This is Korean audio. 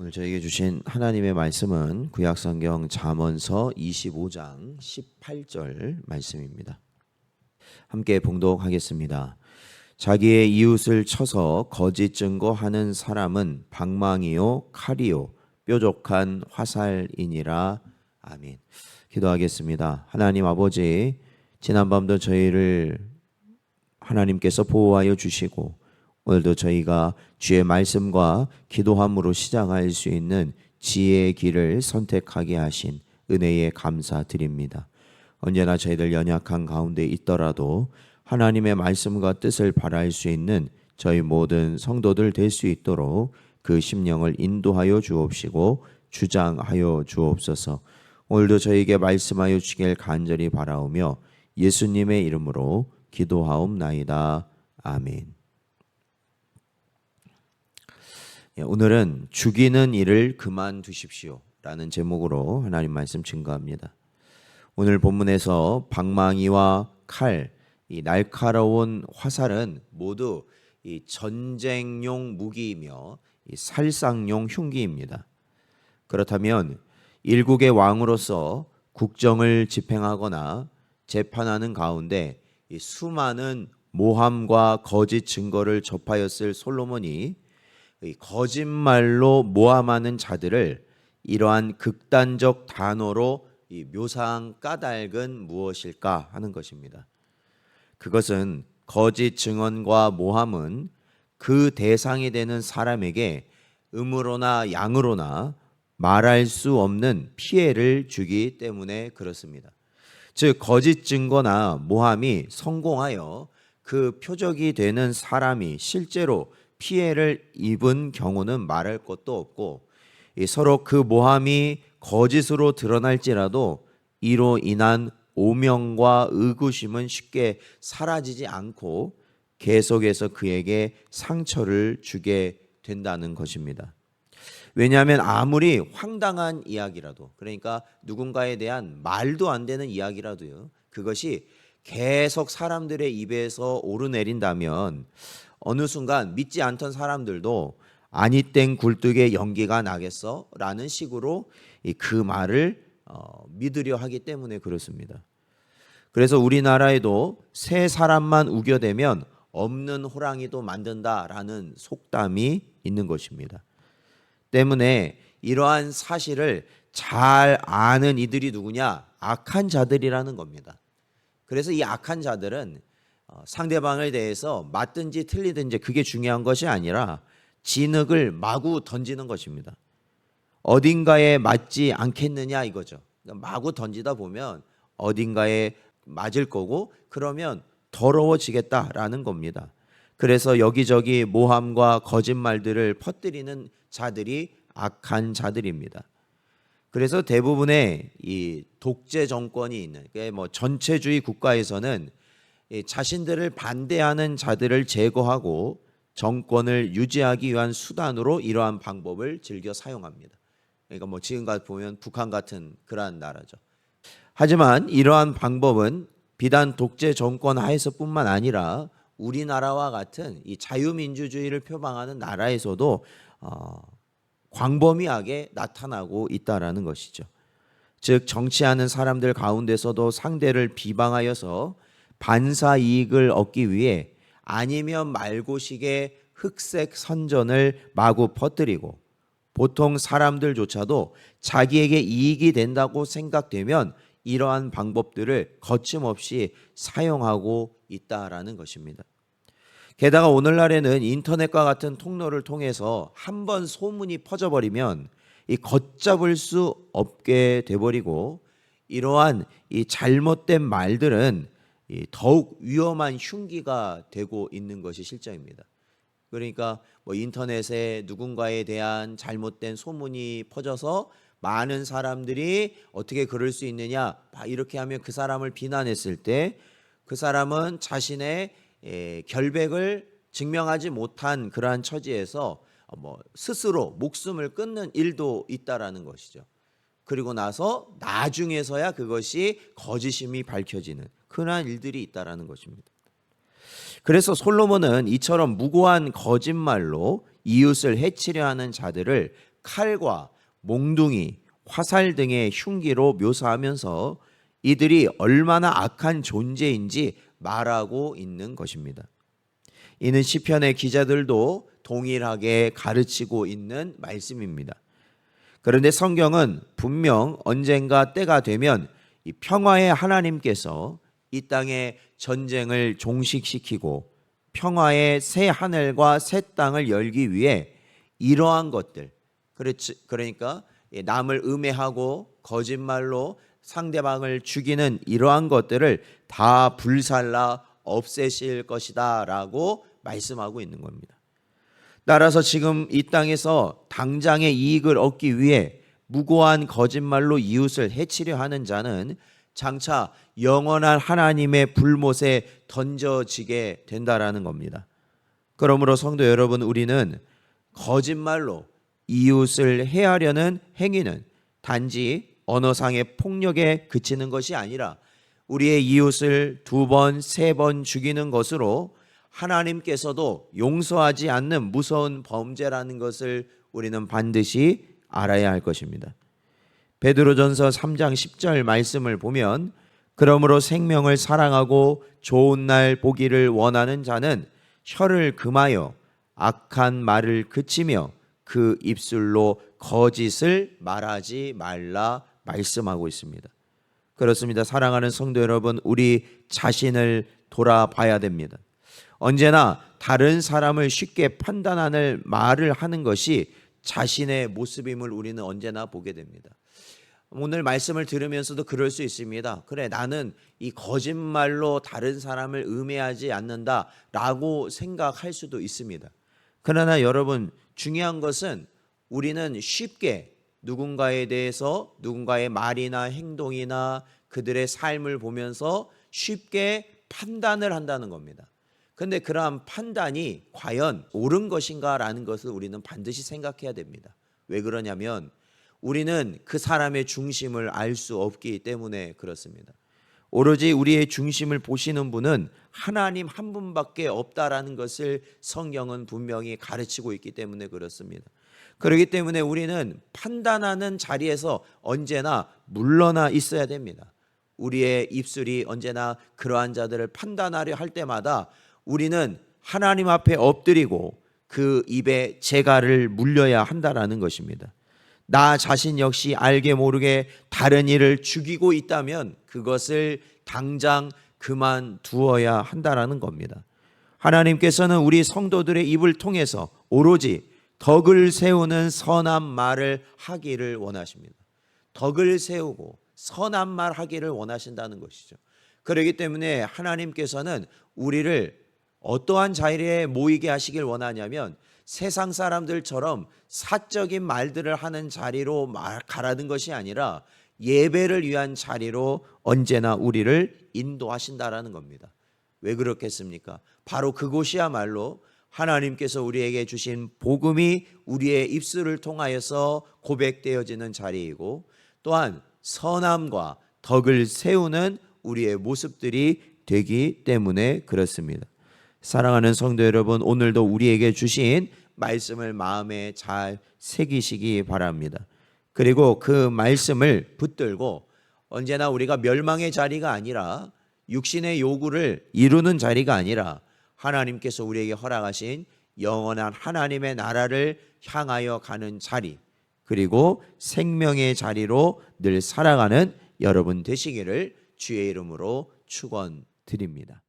오늘 저에게 주신 하나님의 말씀은 구약성경 잠언서 25장 18절 말씀입니다. 함께 봉독하겠습니다. 자기의 이웃을 쳐서 거짓 증거하는 사람은 방망이요 칼이요 뾰족한 화살이니라. 아멘. 기도하겠습니다. 하나님 아버지 지난밤도 저희를 하나님께서 보호하여 주시고 오늘도 저희가 주의 말씀과 기도함으로 시작할 수 있는 지혜의 길을 선택하게 하신 은혜에 감사드립니다. 언제나 저희들 연약한 가운데 있더라도 하나님의 말씀과 뜻을 바랄 수 있는 저희 모든 성도들 될 수 있도록 그 심령을 인도하여 주옵시고 주장하여 주옵소서. 오늘도 저에게 말씀하여 주길 간절히 바라오며 예수님의 이름으로 기도하옵나이다. 아멘. 예, 오늘은 죽이는 일을 그만두십시오. 라는 제목으로 하나님 말씀 증거합니다. 오늘 본문에서 방망이와 칼, 이 날카로운 화살은 모두 이 전쟁용 무기이며 이 살상용 흉기입니다. 그렇다면 일국의 왕으로서 국정을 집행하거나 재판하는 가운데 이 수많은 모함과 거짓 증거를 접하였을 솔로몬이 이 거짓말로 모함하는 자들을 이러한 극단적 단어로 이 묘사한 까닭은 무엇일까 하는 것입니다. 그것은 거짓 증언과 모함은 그 대상이 되는 사람에게 음으로나 양으로나 말할 수 없는 피해를 주기 때문에 그렇습니다. 즉 거짓 증거나 모함이 성공하여 그 표적이 되는 사람이 실제로 피해를 입은 경우는 말할 것도 없고 이 서로 그 모함이 거짓으로 드러날지라도 이로 인한 오명과 의구심은 쉽게 사라지지 않고 계속해서 그에게 상처를 주게 된다는 것입니다. 왜냐하면 아무리 황당한 이야기라도 그러니까 누군가에 대한 말도 안 되는 이야기라도요. 그것이 계속 사람들의 입에서 오르내린다면 어느 순간 믿지 않던 사람들도 아니 땡 굴뚝에 연기가 나겠어 라는 식으로 이그 말을 어, 믿으려 하기 때문에 그렇습니다. 그래서 우리나라에도 새 사람만 우겨대면 없는 호랑이도 만든다라는 속담이 있는 것입니다. 때문에 이러한 사실을 잘 아는 이들이 누구냐? 악한 자들이라는 겁니다. 그래서 이 악한 자들은 어, 상대방을 대해서 맞든지 틀리든지 그게 중요한 것이 아니라 진흙을 마구 던지는 것입니다. 어딘가에 맞지 않겠느냐 이거죠. 그러니까 마구 던지다 보면 어딘가에 맞을 거고 그러면 더러워지겠다라는 겁니다. 그래서 여기저기 모함과 거짓말들을 퍼뜨리는 자들이 악한 자들입니다. 그래서 대부분의 이 독재 정권이 있는 뭐 전체주의 국가에서는 이 자신들을 반대하는 자들을 제거하고 정권을 유지하기 위한 수단으로 이러한 방법을 즐겨 사용합니다. 그러니까 뭐 지금 같 보면 북한 같은 그러한 나라죠. 하지만 이러한 방법은 비단 독재 정권 하에서뿐만 아니라 우리나라와 같은 이 자유민주주의를 표방하는 나라에서도 어, 광범위하게 나타나고 있다라는 것이죠. 즉 정치하는 사람들 가운데서도 상대를 비방하여서 반사 이익을 얻기 위해 아니면 말고식의 흑색 선전을 마구 퍼뜨리고 보통 사람들조차도 자기에게 이익이 된다고 생각되면 이러한 방법들을 거침없이 사용하고 있다라는 것입니다. 게다가 오늘날에는 인터넷과 같은 통로를 통해서 한 번 소문이 퍼져버리면 이 걷잡을 수 없게 돼버리고 이러한 이 잘못된 말들은 이 더욱 위험한 흉기가 되고 있는 것이 실정입니다. 그러니까 뭐 인터넷에 누군가에 대한 잘못된 소문이 퍼져서 많은 사람들이 어떻게 그럴 수 있느냐 이렇게 하면 그 사람을 비난했을 때 그 사람은 자신의 에, 결백을 증명하지 못한 그러한 처지에서 어, 뭐 스스로 목숨을 끊는 일도 있다라는 것이죠. 그리고 나서 나중에서야 그것이 거짓임이 밝혀지는 그러한 일들이 있다라는 것입니다. 그래서 솔로몬은 이처럼 무고한 거짓말로 이웃을 해치려 하는 자들을 칼과 몽둥이, 화살 등의 흉기로 묘사하면서 이들이 얼마나 악한 존재인지 말하고 있는 것입니다. 이는 시편의 기자들도 동일하게 가르치고 있는 말씀입니다. 그런데 성경은 분명 언젠가 때가 되면 이 평화의 하나님께서 이 땅에 전쟁을 종식시키고 평화의 새 하늘과 새 땅을 열기 위해 이러한 것들 그렇지 그러니까 남을 음해하고 거짓말로 상대방을 죽이는 이러한 것들을 다 불살라 없애실 것이다라고 말씀하고 있는 겁니다. 따라서 지금 이 땅에서 당장의 이익을 얻기 위해 무고한 거짓말로 이웃을 해치려 하는 자는 장차 영원한 하나님의 불못에 던져지게 된다라는 겁니다. 그러므로 성도 여러분 우리는 거짓말로 이웃을 해하려는 행위는 단지 언어상의 폭력에 그치는 것이 아니라 우리의 이웃을 두 번, 세 번 죽이는 것으로 하나님께서도 용서하지 않는 무서운 범죄라는 것을 우리는 반드시 알아야 할 것입니다. 베드로전서 3장 10절 말씀을 보면 그러므로 생명을 사랑하고 좋은 날 보기를 원하는 자는 혀를 금하여 악한 말을 그치며 그 입술로 거짓을 말하지 말라 말씀하고 있습니다. 그렇습니다. 사랑하는 성도 여러분, 우리 자신을 돌아봐야 됩니다. 언제나 다른 사람을 쉽게 판단하는 말을 하는 것이 자신의 모습임을 우리는 언제나 보게 됩니다. 오늘 말씀을 들으면서도 그럴 수 있습니다. 그래, 나는 이 거짓말로 다른 사람을 음해하지 않는다 라고 생각할 수도 있습니다. 그러나 여러분, 중요한 것은 우리는 쉽게 누군가에 대해서 누군가의 말이나 행동이나 그들의 삶을 보면서 쉽게 판단을 한다는 겁니다. 근데 그러한 판단이 과연 옳은 것인가라는 것을 우리는 반드시 생각해야 됩니다. 왜 그러냐면 우리는 그 사람의 중심을 알 수 없기 때문에 그렇습니다. 오로지 우리의 중심을 보시는 분은 하나님 한 분밖에 없다라는 것을 성경은 분명히 가르치고 있기 때문에 그렇습니다. 그렇기 때문에 우리는 판단하는 자리에서 언제나 물러나 있어야 됩니다. 우리의 입술이 언제나 그러한 자들을 판단하려 할 때마다 우리는 하나님 앞에 엎드리고 그 입에 재갈을 물려야 한다라는 것입니다. 나 자신 역시 알게 모르게 다른 일을 죽이고 있다면 그것을 당장 그만두어야 한다라는 겁니다. 하나님께서는 우리 성도들의 입을 통해서 오로지 덕을 세우는 선한 말을 하기를 원하십니다. 덕을 세우고 선한 말 하기를 원하신다는 것이죠. 그렇기 때문에 하나님께서는 우리를 어떠한 자리에 모이게 하시길 원하냐면 세상 사람들처럼 사적인 말들을 하는 자리로 말 가라는 것이 아니라 예배를 위한 자리로 언제나 우리를 인도하신다라는 겁니다. 왜 그렇겠습니까? 바로 그곳이야말로 하나님께서 우리에게 주신 복음이 우리의 입술을 통하여서 고백되어지는 자리이고 또한 선함과 덕을 세우는 우리의 모습들이 되기 때문에 그렇습니다. 사랑하는 성도 여러분, 오늘도 우리에게 주신 말씀을 마음에 잘 새기시기 바랍니다. 그리고 그 말씀을 붙들고 언제나 우리가 멸망의 자리가 아니라 육신의 요구를 이루는 자리가 아니라 하나님께서 우리에게 허락하신 영원한 하나님의 나라를 향하여 가는 자리 그리고 생명의 자리로 늘 살아가는 여러분 되시기를 주의 이름으로 축원드립니다.